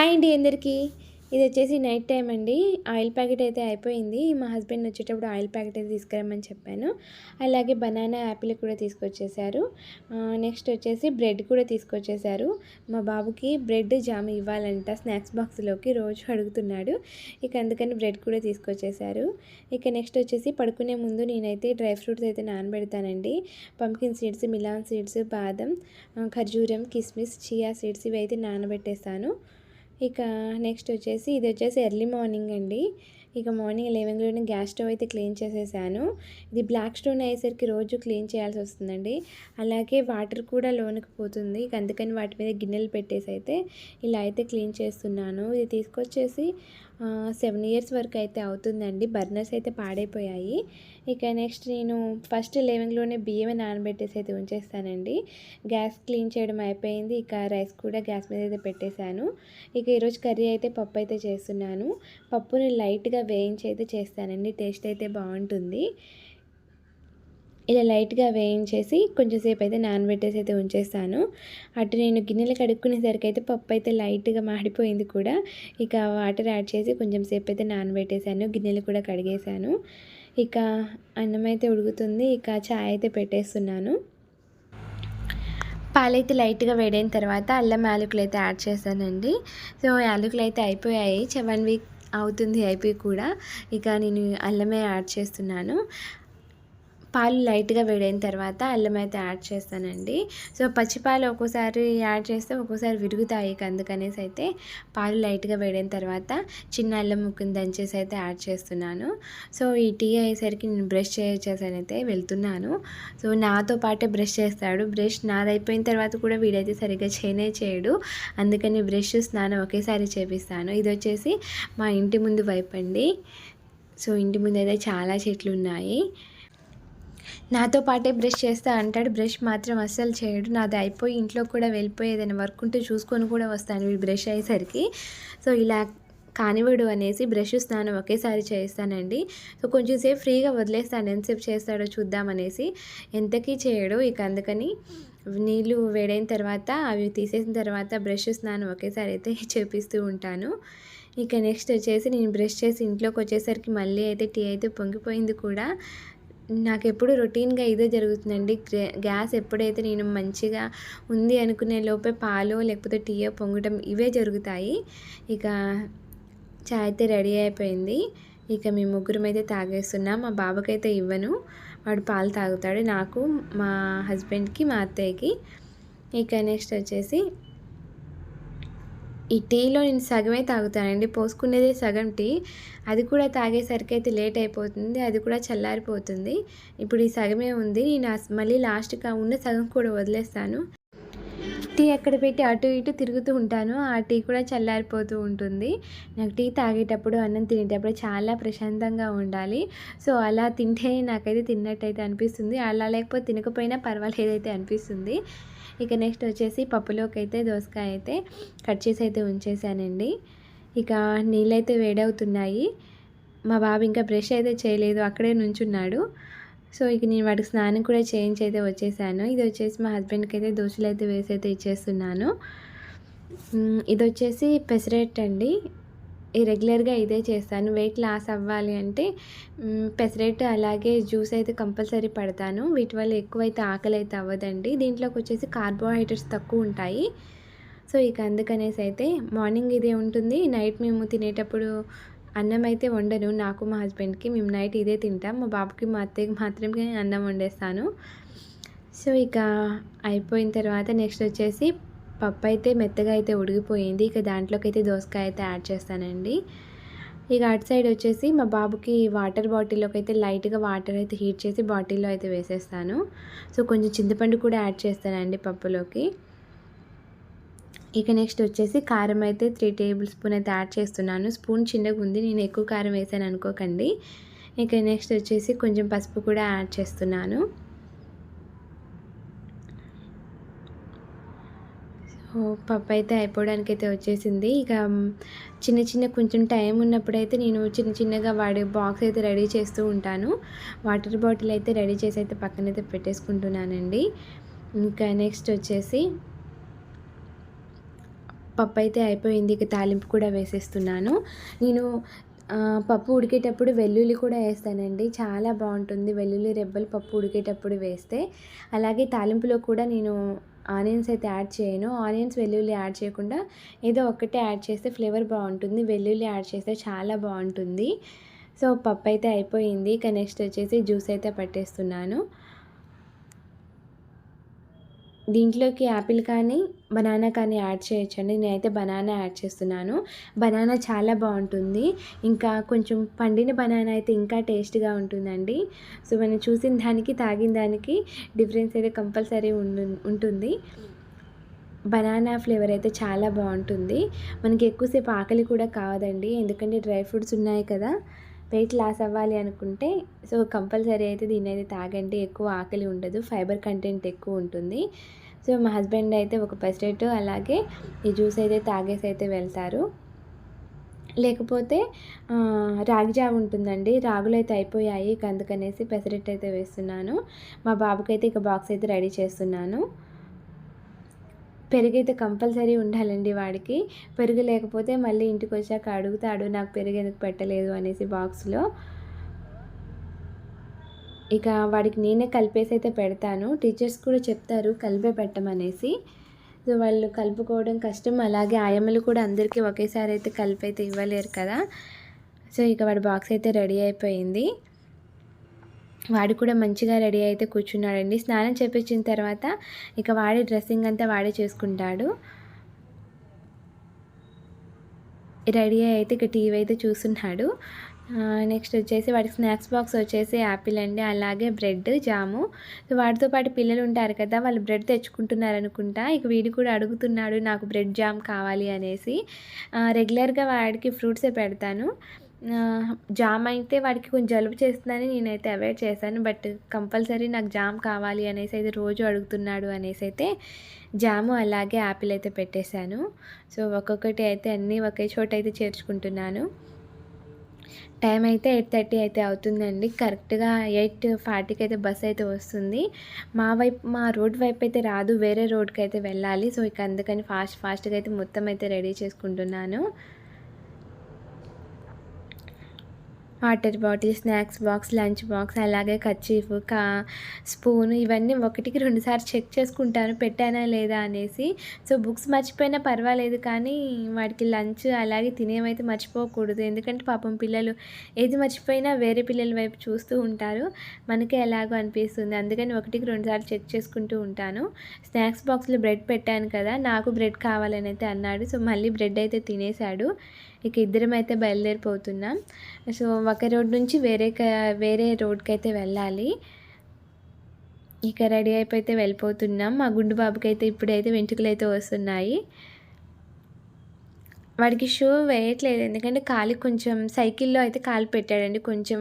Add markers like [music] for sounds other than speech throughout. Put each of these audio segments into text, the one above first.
Hi అండి అందరికీ. ఇది వచ్చేసి నైట్ టైం అండి. ఆయిల్ ప్యాకెట్ అయితే అయిపోయింది. మా హస్బెండ్ వచ్చేటప్పుడు ఆయిల్ ప్యాకెట్ అయితే తీసుకురమ్మని చెప్పాను. అలాగే బనానా యాపిల్ కూడా తీసుకొచ్చేసారు. నెక్స్ట్ వచ్చేసి బ్రెడ్ కూడా తీసుకొచ్చేసారు. మా బాబుకి బ్రెడ్ జామ్ ఇవ్వాలంట స్నాక్స్ బాక్స్లోకి. రోజు అడుగుతున్నాడు. ఇక అందుకని బ్రెడ్ కూడా తీసుకొచ్చేసారు. ఇక నెక్స్ట్ వచ్చేసి పడుకునే ముందు నేనైతే డ్రై ఫ్రూట్స్ అయితే నానబెడతానండి. పంకిన్ సీడ్స్ మిలాన్ సీడ్స్ బాదం ఖర్జూరం కిస్మిస్ చియా సీడ్స్ ఇవి అయితే నానబెట్టేస్తాను. ఇక నెక్స్ట్ వచ్చేసి ఇది వచ్చేసి ఎర్లీ మార్నింగ్ అండి. ఇక మార్నింగ్ లెవెన్ కూడా గ్యాస్ స్టవ్ అయితే క్లీన్ చేసేసాను. ఇది బ్లాక్ స్టోన్ అయ్యేసరికి రోజు క్లీన్ చేయాల్సి వస్తుందండి. అలాగే వాటర్ కూడా లోనికి పోతుంది. ఇక అందుకని వాటి మీద గిన్నెలు పెట్టేసి అయితే ఇలా అయితే క్లీన్ చేస్తున్నాను. ఇది తీసుకొచ్చేసి సెవెన్ ఇయర్స్ వరకు అయితే అవుతుందండి. బర్నర్స్ అయితే పాడైపోయాయి. ఇక నెక్స్ట్ నేను ఫస్ట్ లెవెన్లోనే బియ్యమే నానబెట్టేసి అయితే ఉంచేస్తానండి. గ్యాస్ క్లీన్ చేయడం అయిపోయింది. ఇక రైస్ కూడా గ్యాస్ మీద అయితే పెట్టేశాను. ఇక ఈరోజు కర్రీ అయితే పప్పు అయితే చేస్తున్నాను. పప్పుని లైట్గా వేయించి అయితే చేస్తానండి. టేస్ట్ అయితే బాగుంటుంది. ఇలా లైట్గా వేయించేసి కొంచెంసేపు అయితే నానబెట్టేసి అయితే ఉంచేస్తాను. అటు నేను గిన్నెలు కడుక్కునేసరికి అయితే పప్పు అయితే లైట్గా మాడిపోయింది కూడా. ఇక వాటర్ యాడ్ చేసి కొంచెం సేపు అయితే నానబెట్టేశాను. గిన్నెలు కూడా కడిగేశాను. ఇక అన్నం అయితే ఉడుకుతుంది. ఇక చాయ్ అయితే పెట్టేస్తున్నాను. పాలైతే లైట్గా వేడైన తర్వాత అల్లం యాలకులు అయితే యాడ్ చేశానండి. సో యాలకులు అయితే అయిపోయాయి. వన్ వీక్ అవుతుంది అయిపోయి కూడా. ఇక నేను అల్లమే యాడ్ చేస్తున్నాను. పాలు లైట్గా వేడైన తర్వాత అల్లం అయితే యాడ్ చేస్తానండి. సో పచ్చిపాలు ఒక్కోసారి యాడ్ చేస్తే ఒక్కోసారి విరుగుతాయి అందుకనేసి అయితే పాలు లైట్గా వేడైన తర్వాత చిన్న అల్లం ముక్కుని దంచేసి అయితే యాడ్ చేస్తున్నాను. సో ఈ టీ అయ్యేసరికి నేను బ్రష్ చేసేసానైతే వెళ్తున్నాను. సో నాతో పాటే బ్రష్ చేస్తాడు. బ్రష్ నాది అయిపోయిన తర్వాత కూడా వీడైతే సరిగ్గా చేయనే చేయడు. అందుకని బ్రష్ స్నానం ఒకేసారి చేపిస్తాను. ఇది వచ్చేసి మా ఇంటి ముందు వైపు అండి. సో ఇంటి ముందు అయితే చాలా చెట్లు ఉన్నాయి. నాతో పాటే బ్రష్ చేస్తా అంటాడు. బ్రష్ మాత్రం అస్సలు చేయడు. నాది అయిపోయి ఇంట్లో కూడా వెళ్ళిపోయి ఏదైనా వర్క్ ఉంటే చూసుకొని కూడా వస్తాను వీడు బ్రష్ అయ్యేసరికి. సో ఇలా కానివాడు అనేసి బ్రష్ స్నానం ఒకేసారి చేస్తానండి. సో కొంచెం సేపు ఫ్రీగా వదిలేస్తాను. ఎంతసేపు చేస్తాడో చూద్దామనేసి ఎంతకీ చేయడు. ఇక అందుకని నీళ్ళు వేడైన తర్వాత అవి తీసేసిన తర్వాత బ్రష్ స్నానం ఒకేసారి అయితే [laughs] చేపిస్తూ ఉంటాను. ఇక నెక్స్ట్ వచ్చేసి నేను బ్రష్ చేసి ఇంట్లోకి వచ్చేసరికి మళ్ళీ అయితే టీ అయితే పొంగిపోయింది కూడా. నాకు ఎప్పుడు రొటీన్గా ఇదే జరుగుతుందండి. గ్యాస్ ఎప్పుడైతే నేను మంచిగా ఉంది అనుకునే లోపే పాలు లేకపోతే టీయో పొంగటం ఇవే జరుగుతాయి. ఇక చాయ్ అయితే రెడీ అయిపోయింది. ఇక మేము ముగ్గురం అయితే తాగేస్తున్నాం. మా బాబుకైతే ఇవ్వను. వాడు పాలు తాగుతాడు. నాకు మా హస్బెండ్కి మా అత్తయ్యకి. ఇక నెక్స్ట్ వచ్చేసి ఈ టీలో నేను సగమే తాగుతానండి. పోసుకునేదే సగం టీ. అది కూడా తాగేసరికి అయితే లేట్ అయిపోతుంది. అది కూడా చల్లారిపోతుంది. ఇప్పుడు ఈ సగమే ఉంది. నేను మళ్ళీ లాస్ట్గా ఉన్న సగం కూడా వదిలేస్తాను. టీ ఎక్కడ పెట్టి అటు ఇటు తిరుగుతూ ఉంటాను. ఆ టీ కూడా చల్లారిపోతూ ఉంటుంది. నాకు టీ తాగేటప్పుడు అన్నం తినేటప్పుడు చాలా ప్రశాంతంగా ఉండాలి. సో అలా తింటే నాకైతే తిన్నట్టయితే అనిపిస్తుంది. అలా లేకపోతే తినకపోయినా పర్వాలేదైతే అనిపిస్తుంది. ఇక నెక్స్ట్ వచ్చేసి పప్పులోకి అయితే దోసకాయ అయితే కట్ చేసి అయితే ఉంచేసానండి. ఇక నీళ్ళైతే వేడవుతున్నాయి. మా బాబు ఇంకా బ్రష్ అయితే చేయలేదు అక్కడే నుంచున్నాడు. సో ఇక నేను వాడికి స్నానం కూడా చేయించి అయితే వచ్చేసాను. ఇది వచ్చేసి మా హస్బెండ్కి అయితే దోశలు అయితే వేసి అయితే ఇచ్చేస్తున్నాను. ఇది వచ్చేసి పెసరెట్ అండి. రెగ్యులర్గా ఇదే చేస్తాను. వెయిట్ లాస్ అవ్వాలి అంటే పెసరెట్ అలాగే జ్యూస్ అయితే కంపల్సరీ పడతాను. వీటి వల్ల ఎక్కువైతే ఆకలి అయితే అవ్వదండి. దీంట్లోకి వచ్చేసి కార్బోహైడ్రేట్స్ తక్కువ ఉంటాయి. సో ఇక అందుకనేసి అయితే మార్నింగ్ ఇదే ఉంటుంది. నైట్ మేము తినేటప్పుడు అన్నం అయితే వండను. నాకు మా హస్బెండ్కి మేము నైట్ ఇదే తింటాం. మా బాబుకి మా అత్తయ్యకి మాత్రమే అన్నం వండేస్తాను. సో ఇక అయిపోయిన తర్వాత నెక్స్ట్ వచ్చేసి పప్పు అయితే మెత్తగా అయితే ఉడిగిపోయింది ఇక దాంట్లోకి అయితే దోసకాయ అయితే యాడ్ చేస్తానండి. ఇక అటు సైడ్ వచ్చేసి మా బాబుకి వాటర్ బాటిల్లోకి అయితే లైట్గా వాటర్ అయితే హీట్ చేసి బాటిల్లో అయితే వేసేస్తాను. సో కొంచెం చింతపండు కూడా యాడ్ చేస్తానండి పప్పులోకి. ఇక నెక్స్ట్ వచ్చేసి కారం అయితే త్రీ టేబుల్ స్పూన్ అయితే యాడ్ చేస్తున్నాను. స్పూన్ చిన్నగా ఉంది నేను ఎక్కువ కారం వేసాను అనుకోకండి. ఇక నెక్స్ట్ వచ్చేసి కొంచెం పసుపు కూడా యాడ్ చేస్తున్నాను. పప్పు అయితే అయిపోవడానికి అయితే వచ్చేసింది. ఇక చిన్న చిన్న కొంచెం టైం ఉన్నప్పుడైతే నేను చిన్న చిన్నగా వాడి బాక్స్ అయితే రెడీ చేస్తూ ఉంటాను. వాటర్ బాటిల్ అయితే రెడీ చేసి అయితే పక్కనైతే పెట్టేసుకుంటున్నానండి. ఇంకా నెక్స్ట్ వచ్చేసి పప్పు అయితే అయిపోయింది. ఇక తాలింపు కూడా వేసేస్తున్నాను. నేను పప్పు ఉడికేటప్పుడు వెల్లుల్లి కూడా వేస్తానండి. చాలా బాగుంటుంది. వెల్లుల్లి రెబ్బలు పప్పు ఉడికేటప్పుడు వేస్తే. అలాగే తాలింపులో కూడా నేను ఆనియన్స్ అయితే యాడ్ చేయను. ఆనియన్స్ వెల్లుల్లి యాడ్ చేయకుండా ఏదో ఒక్కటే యాడ్ చేస్తే ఫ్లేవర్ బాగుంటుంది. వెల్లుల్లి యాడ్ చేస్తే చాలా బాగుంటుంది. సో పప్పు అయితే అయిపోయింది. ఇక నెక్స్ట్ వచ్చేసి జ్యూస్ అయితే పట్టేస్తున్నాను. దీంట్లోకి యాపిల్ కానీ బనానా కానీ యాడ్ చేయొచ్చండి. నేనైతే బనానా యాడ్ చేస్తున్నాను. బనానా చాలా బాగుంటుంది. ఇంకా కొంచెం పండిన బనానా అయితే ఇంకా టేస్ట్గా ఉంటుందండి. సో మనం చూసిన దానికి తాగిన దానికి డిఫరెన్స్ అయితే కంపల్సరీ ఉంటుంది. బనానా ఫ్లేవర్ అయితే చాలా బాగుంటుంది. మనకి ఎక్కువసేపు ఆకలి కూడా కావదండి. ఎందుకంటే డ్రై ఫ్రూట్స్ ఉన్నాయి కదా. వెయిట్ లాస్ అవ్వాలి అనుకుంటే సో కంపల్సరీ అయితే దీన్ని అయితే తాగండి ఎక్కువ ఆకలి ఉండదు ఫైబర్ కంటెంట్ ఎక్కువ ఉంటుంది. సో మా హస్బెండ్ అయితే ఒక పెసరెట్ అలాగే ఈ జ్యూస్ అయితే తాగేసి అయితే వెళ్తారు. లేకపోతే ఆ, రాగి ఉంటుందండి రాగులు అయితే అయిపోయాయి అందుకనేసి పెసరెట్ అయితే వేస్తున్నాను. మా బాబుకైతే ఇక బాక్స్ అయితే రెడీ చేస్తున్నాను. పెరుగైతే కంపల్సరీ ఉండాలండి వాడికి. పెరుగు లేకపోతే మళ్ళీ ఇంటికి వచ్చాక అడుగుతాడు నాకు పెరుగు ఎందుకు పెట్టలేదు? అనేసి బాక్స్లో. ఇక వాడికి నేనే కలిపేసి అయితే పెడతాను. టీచర్స్ కూడా చెప్తారు కలిపే పెట్టమనేసి సో వాళ్ళు కలుపుకోవడం కష్టం. అలాగే ఆయమ్మలు కూడా అందరికీ ఒకేసారి అయితే కలిపి అయితే ఇవ్వలేరు కదా. సో ఇక వాడి బాక్స్ అయితే రెడీ అయిపోయింది. వాడు కూడా మంచిగా రెడీ అయితే కూర్చున్నాడండి. స్నానం చేపించిన తర్వాత ఇక వాడి డ్రెస్సింగ్ అంతా వాడే చేసుకుంటాడు. రెడీ అయితే ఇక టీవీ అయితే చూస్తున్నాడు. నెక్స్ట్ వచ్చేసి వాడికి స్నాక్స్ బాక్స్ వచ్చేసి యాపిల్ అండి. అలాగే బ్రెడ్ జాము. వాడితో వాటితో పాటు పిల్లలు ఉంటారు కదా వాళ్ళు బ్రెడ్ తెచ్చుకుంటున్నారు అనుకుంటా. ఇక వీడు కూడా అడుగుతున్నాడు నాకు బ్రెడ్ జామ్ కావాలి అనేసి. రెగ్యులర్గా వాడికి ఫ్రూట్సే పెడతాను. జామ్ అయితే వాడికి కొంచెం జలుబు చేస్తుందని నేనైతే అవాయిడ్ చేశాను. బట్ కంపల్సరీ నాకు జామ్ కావాలి అనేసి అయితే రోజు అడుగుతున్నాడు అనేసి అయితే జాము అలాగే యాపిల్ అయితే పెట్టేశాను. సో ఒక్కొక్కటి అయితే అన్నీ ఒకే చోట అయితే చేర్చుకుంటున్నాను. టైం అయితే ఎయిట్ థర్టీ అయితే అవుతుందండి. కరెక్ట్గా ఎయిట్ ఫార్టీకి అయితే బస్ అయితే వస్తుంది. మా వైపు మా రోడ్ వైపు అయితే రాదు. వేరే రోడ్కి అయితే వెళ్ళాలి. సో ఇక అందుకని ఫాస్ట్ ఫాస్ట్గా అయితే మొత్తం అయితే రెడీ చేసుకుంటున్నాను. Water bottle snacks box lunch box అలాగే కచ్చీఫ్ కా స్పూన్ ఇవన్నీ ఒకటికి రెండుసార్లు చెక్ చేసుకుంటాను. పెట్టానా లేదా అనేసి. సో బుక్స్ మర్చిపోయినా పర్వాలేదు కానీ వాడికి లంచ్ అలాగే తినేవైతే మర్చిపోకూడదు. ఎందుకంటే పాపం పిల్లలు ఏది మర్చిపోయినా వేరే పిల్లల వైపు చూస్తూ ఉంటారు. మనకే ఎలాగో అనిపిస్తుంది. అందుకని ఒకటికి రెండుసార్లు చెక్ చేసుకుంటూ ఉంటాను. స్నాక్స్ బాక్స్లో బ్రెడ్ పెట్టాను కదా నాకు బ్రెడ్ కావాలని అయితే అన్నాడు. సో మళ్ళీ బ్రెడ్ అయితే తినేశాడు. ఇక ఇద్దరం అయితే బయలుదేరిపోతున్నాం. సో ఒక రోడ్ నుంచి వేరే వేరే రోడ్కి అయితే వెళ్ళాలి. ఇక రెడీ అయిపోయితే వెళ్ళిపోతున్నాం. మా గుండు బాబుకి అయితే ఇప్పుడైతే వెంట్రుకలు అయితే వస్తున్నాయి. వాడికి షూ వేయట్లేదు. ఎందుకంటే కాలికి కొంచెం సైకిల్లో అయితే కాలు పెట్టాడండి. కొంచెం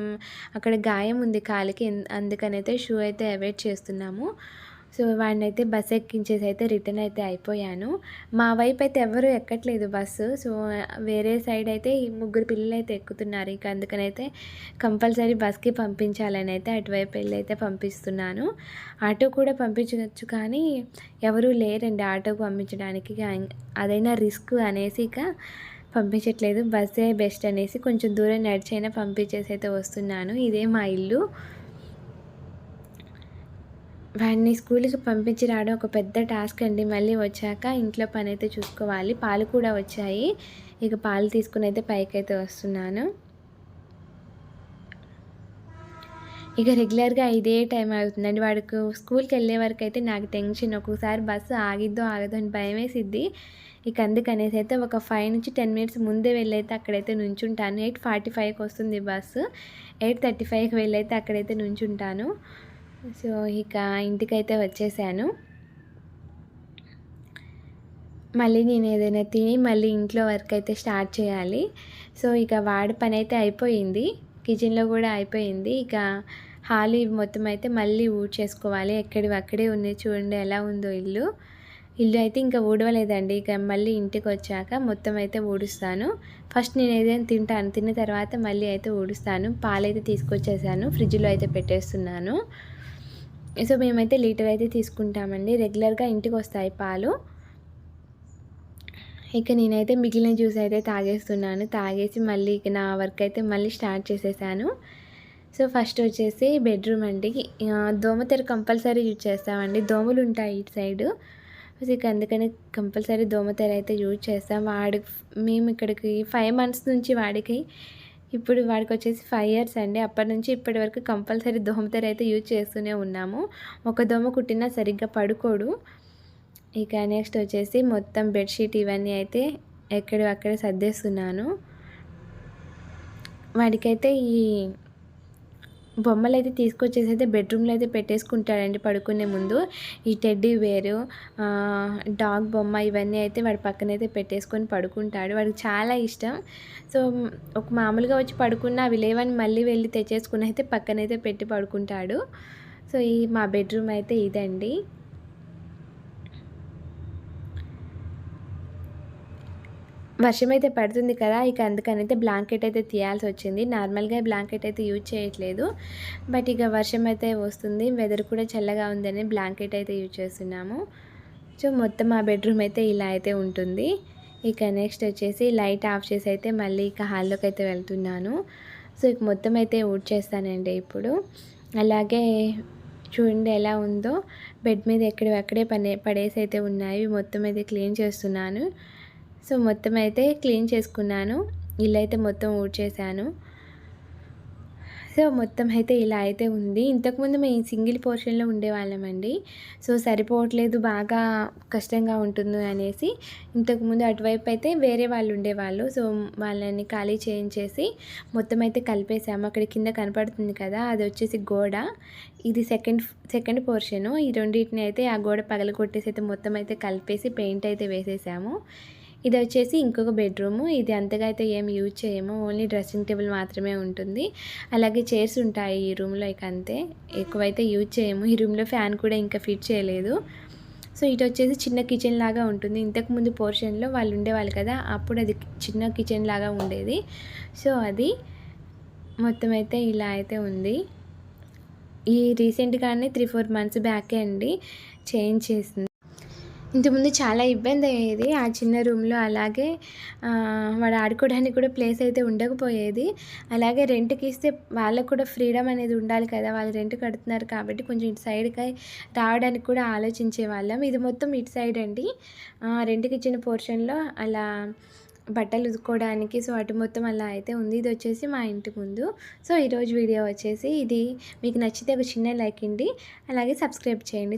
అక్కడ గాయం ఉంది కాలికి. అందుకని అందుకనైతే షూ అయితే అవాయిడ్ చేస్తున్నాము. సో వాడిని అయితే బస్ ఎక్కించేసి అయితే రిటర్న్ అయితే అయిపోయాను. మా వైపు అయితే ఎవరు ఎక్కట్లేదు బస్సు. సో వేరే సైడ్ అయితే ఈ ముగ్గురు పిల్లలు అయితే ఎక్కుతున్నారు. ఇక అందుకనైతే కంపల్సరీ బస్కి పంపించాలని అయితే అటువైపు వెళ్ళి అయితే పంపిస్తున్నాను. ఆటో కూడా పంపించవచ్చు కానీ ఎవరూ లేరండి ఆటోకు పంపించడానికి. అదైనా రిస్క్ అనేసి ఇక పంపించట్లేదు. బస్సే బెస్ట్ అనేసి కొంచెం దూరం నడిచైనా పంపించేసి అయితే వస్తున్నాను. ఇదే మా ఇల్లు. వాడిని స్కూల్కి పంపించి రావడం ఒక పెద్ద టాస్క్ అండి. మళ్ళీ వచ్చాక ఇంట్లో పని అయితే చూసుకోవాలి. పాలు కూడా వచ్చాయి. ఇక పాలు తీసుకుని అయితే పైకి అయితే వస్తున్నాను. ఇక రెగ్యులర్గా ఇదే టైం అవుతుందండి. వాడికి స్కూల్కి వెళ్ళే వరకు అయితే నాకు టెన్షన్. ఒక్కొక్కసారి బస్సు ఆగిద్దో ఆగదో అని భయం వేసిద్ది. ఇక అందుకనేసి అయితే ఒక ఫైవ్ నుంచి టెన్ మినిట్స్ ముందే వెళ్ళైతే అక్కడైతే నుంచుంటాను. ఎయిట్ ఫార్టీ ఫైవ్కి వస్తుంది బస్సు. ఎయిట్ థర్టీ ఫైవ్కి వెళ్ళైతే అక్కడైతే నుంచుంటాను. సో ఇక ఇంటికైతే వచ్చేసాను. మళ్ళీ నేను ఏదైనా తిని మళ్ళీ ఇంట్లో వర్క్ అయితే స్టార్ట్ చేయాలి. సో ఇక వాడి పని అయితే అయిపోయింది. కిచెన్లో కూడా అయిపోయింది. ఇక హాల్ మొత్తం అయితే మళ్ళీ ఊడ్చేసుకోవాలి. ఎక్కడివి అక్కడే ఉన్నాయి చూడండి ఎలా ఉందో ఇల్లు. ఇల్లు అయితే ఇంకా ఊడవలేదండి. ఇక మళ్ళీ ఇంటికి వచ్చాక మొత్తం అయితే ఊడుస్తాను. ఫస్ట్ నేను ఏదైనా తింటాను. తిన్న తర్వాత మళ్ళీ అయితే ఊడుస్తాను. పాలైతే తీసుకొచ్చేసాను. ఫ్రిడ్జ్లో అయితే పెట్టేస్తున్నాను. సో మేమైతే లీటర్ అయితే తీసుకుంటామండి. రెగ్యులర్గా ఇంటికి వస్తాయి పాలు. ఇక నేనైతే మిగిలిన జ్యూస్ అయితే తాగేస్తున్నాను. తాగేసి మళ్ళీ ఇక నా వర్క్ అయితే మళ్ళీ స్టార్ట్ చేసేసాను. సో ఫస్ట్ వచ్చేసి బెడ్రూమ్ అండి. దోమతెర కంపల్సరీ యూజ్ చేస్తామండి. దోమలు ఉంటాయి ఇటు సైడు. సో ఇక అందుకని కంపల్సరీ దోమతెర అయితే యూజ్ చేస్తాం. వాడి మేము ఇక్కడికి ఫైవ్ మంత్స్ నుంచి వాడికి ఇప్పుడు వాడికి వచ్చేసి ఫైవ్ ఇయర్స్ అండి. అప్పటి నుంచి ఇప్పటి వరకు కంపల్సరీ దోమతెర అయితే యూజ్ చేస్తూనే ఉన్నాము. ఒక దోమ కుట్టినా సరిగ్గా పడుకోడు. ఇక నెక్స్ట్ వచ్చేసి మొత్తం బెడ్షీట్ ఇవన్నీ అయితే ఎక్కడ అక్కడ సర్దేస్తున్నాను. వాడికైతే ఈ బొమ్మలు అయితే తీసుకొచ్చేసి అయితే బెడ్రూమ్లో అయితే పెట్టేసుకుంటాడండి పడుకునే ముందు. ఈ టెడ్డీ వేరు డాగ్ బొమ్మ ఇవన్నీ అయితే వాడి పక్కన అయితే పెట్టేసుకొని పడుకుంటాడు. వాడికి చాలా ఇష్టం. సో ఒక మామూలుగా వచ్చి పడుకున్న అవి లేవని మళ్ళీ వెళ్ళి తెచ్చేసుకుని అయితే పక్కనైతే పెట్టి పడుకుంటాడు. సో ఈ మా బెడ్రూమ్ అయితే ఇదండి. వర్షం అయితే పడుతుంది కదా ఇక అందుకని అయితే బ్లాంకెట్ అయితే తీయాల్సి వచ్చింది నార్మల్గా బ్లాంకెట్ అయితే యూజ్ చేయట్లేదు. బట్ ఇక వర్షం అయితే వస్తుంది. వెదర్ కూడా చల్లగా ఉందని బ్లాంకెట్ అయితే యూజ్ చేస్తున్నాము. సో మొత్తం ఆ బెడ్రూమ్ అయితే ఇలా అయితే ఉంటుంది. ఇక నెక్స్ట్ వచ్చేసి లైట్ ఆఫ్ చేసి అయితే మళ్ళీ ఇక హాల్లోకి అయితే వెళ్తున్నాను. సో ఇక మొత్తం అయితే ఊడ్ చేస్తానండి ఇప్పుడు. అలాగే చూడండి ఎలా ఉందో. బెడ్ మీద ఎక్కడెక్కడే పనే పడేసి అయితే ఉన్నాయి. మొత్తం అయితే క్లీన్ చేస్తున్నాను. సో మొత్తం అయితే క్లీన్ చేసుకున్నాను. ఇల్లు అయితే మొత్తం ఊడ్చేసాను సో మొత్తం అయితే ఇలా అయితే ఉంది. ఇంతకుముందు మేము సింగిల్ పోర్షన్లో ఉండేవాళ్ళమండి సో సరిపోవట్లేదు బాగా కష్టంగా ఉంటుంది అనేసి. ఇంతకుముందు అటువైపు అయితే వేరే వాళ్ళు ఉండేవాళ్ళు. సో వాళ్ళని ఖాళీ చేయించేసి మొత్తం అయితే కలిపేసాము అక్కడ కింద కనపడుతుంది కదా అది వచ్చేసి గోడ. ఇది సెకండ్ సెకండ్ పోర్షను. ఈ రెండింటిని అయితే ఆ గోడ పగల కొట్టేసి అయితే మొత్తం అయితే కలిపేసి పెయింట్ అయితే వేసేసాము. ఇది వచ్చేసి ఇంకొక బెడ్రూము. ఇది అంతగా అయితే ఏం యూజ్ చేయము. ఓన్లీ డ్రెస్సింగ్ టేబుల్ మాత్రమే ఉంటుంది. అలాగే చైర్స్ ఉంటాయి ఈ రూమ్లో ఇక అంతే. ఎక్కువైతే యూజ్ చేయము. ఈ రూమ్లో ఫ్యాన్ కూడా ఇంకా ఫిట్ చేయలేదు. సో ఇటు వచ్చేసి చిన్న కిచెన్ లాగా ఉంటుంది. ఇంతకుముందు పోర్షన్లో వాళ్ళు ఉండేవాళ్ళు కదా అప్పుడు అది చిన్న కిచెన్ లాగా ఉండేది. సో అది మొత్తం అయితే ఇలా అయితే ఉంది. ఈ రీసెంట్గానే త్రీ ఫోర్ మంత్స్ బ్యాకే అండి చేంజ్ చేసింది. ఇంతకుముందు చాలా ఇబ్బంది అయ్యేది. ఆ చిన్న రూమ్లో అలాగే వాడు ఆడుకోవడానికి కూడా ప్లేస్ అయితే ఉండకపోయేది. అలాగే రెంట్కి ఇస్తే వాళ్ళకు కూడా ఫ్రీడమ్ అనేది ఉండాలి కదా వాళ్ళు రెంట్ కడుతున్నారు కాబట్టి కొంచెం ఇటు సైడ్కి రావడానికి కూడా ఆలోచించే వాళ్ళం. ఇది మొత్తం ఇటు సైడ్ అండి. రెంట్కి ఇచ్చిన పోర్షన్లో అలా బట్టలు ఉతుక్కోవడానికి సో అటు మొత్తం అలా అయితే ఉంది. ఇది వచ్చేసి మా ఇంటి ముందు. సో ఈరోజు వీడియో వచ్చేసి ఇది. మీకు నచ్చితే ఒక చిన్న లైక్ ఇండి అలాగే సబ్స్క్రైబ్ చేయండి.